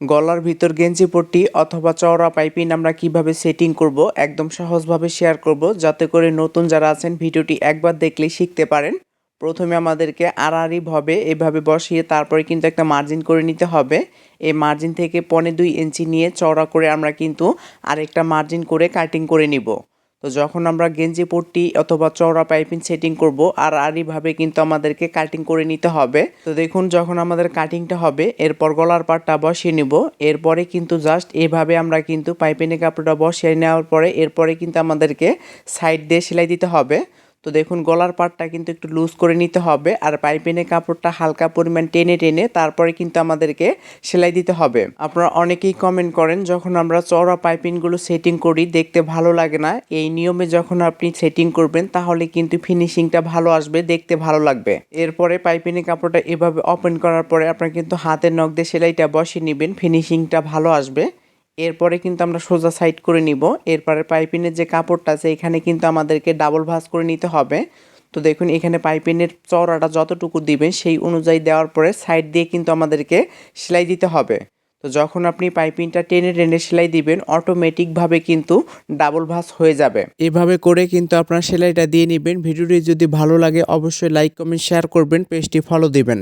গলার ভিতর গেঞ্জি পট্টি অথবা চওড়া পাইপিং আমরা কীভাবে সেটিং করব, একদম সহজভাবে শেয়ার করব, যাতে করে নতুন যারা আছেন ভিডিওটি একবার দেখলেই শিখতে পারেন। প্রথমে আমাদেরকে আড়াআড়িভাবে এভাবে বসিয়ে তারপরে কিন্তু একটা মার্জিন করে নিতে হবে। এই মার্জিন থেকে পনে দুই ইঞ্চি নিয়ে চওড়া করে আমরা কিন্তু আরেকটা মার্জিন করে কাটিং করে নিব। তো যখন আমরা গেঞ্জি পট্টি অথবা চওড়া পাইপিং সেটিং করব, আর আড়িভাবে কিন্তু আমাদেরকে কাটিং করে নিতে হবে। তো দেখুন, যখন আমাদের কাটিংটা হবে, এরপর গলার পাটটা বসিয়ে নিব। এরপরে কিন্তু জাস্ট এভাবে আমরা কিন্তু পাইপিনের কাপড়টা বসিয়ে নেওয়ার পরে, এরপরে কিন্তু আমাদেরকে সাইড দিয়ে সেলাই দিতে হবে। তো দেখুন, গলার পাটটা কিন্তু একটু লুজ করে নিতে হবে আর পাইপিনের কাপড়টা হালকা পরিমাণ টেনে টেনে তারপরে কিন্তু আমাদেরকে সেলাই দিতে হবে। আপনারা অনেকেই কমেন্ট করেন, যখন আমরা চওড়া পাইপিনগুলো সেটিং করি, দেখতে ভালো লাগে না। এই নিয়মে যখন আপনি সেটিং করবেন, তাহলে কিন্তু ফিনিশিংটা ভালো আসবে, দেখতে ভালো লাগবে। এরপরে পাইপিনের কাপড়টা এভাবে ওপেন করার পরে আপনারা কিন্তু হাতের নখ দিয়ে সেলাইটা বসিয়ে নেবেন ফিনিশিংটা ভালো আসবে। এরপরে কিন্তু আমরা সোজা সাইড করে নিব। এরপরে পাইপিনের যে কাপড়টা আছে, এখানে কিন্তু আমাদেরকে ডাবল ভাঁজ করে নিতে হবে। তো দেখুন, এখানে পাইপিনের চওড়াটা যতটুকু দিবেন, সেই অনুযায়ী দেওয়ার পরে সাইড দিয়ে কিন্তু আমাদেরকে সেলাই দিতে হবে। তো যখন আপনি পাইপিংটা টেনে টেনে সেলাই দিবেন অটোমেটিকভাবে কিন্তু ডাবল ভাঁজ হয়ে যাবে। এভাবে করে কিন্তু আপনার সেলাইটা দিয়ে নেবেন। ভিডিওটি যদি ভালো লাগে, অবশ্যই লাইক কমেন্ট শেয়ার করবেন, পেজটি ফলো দিবেন।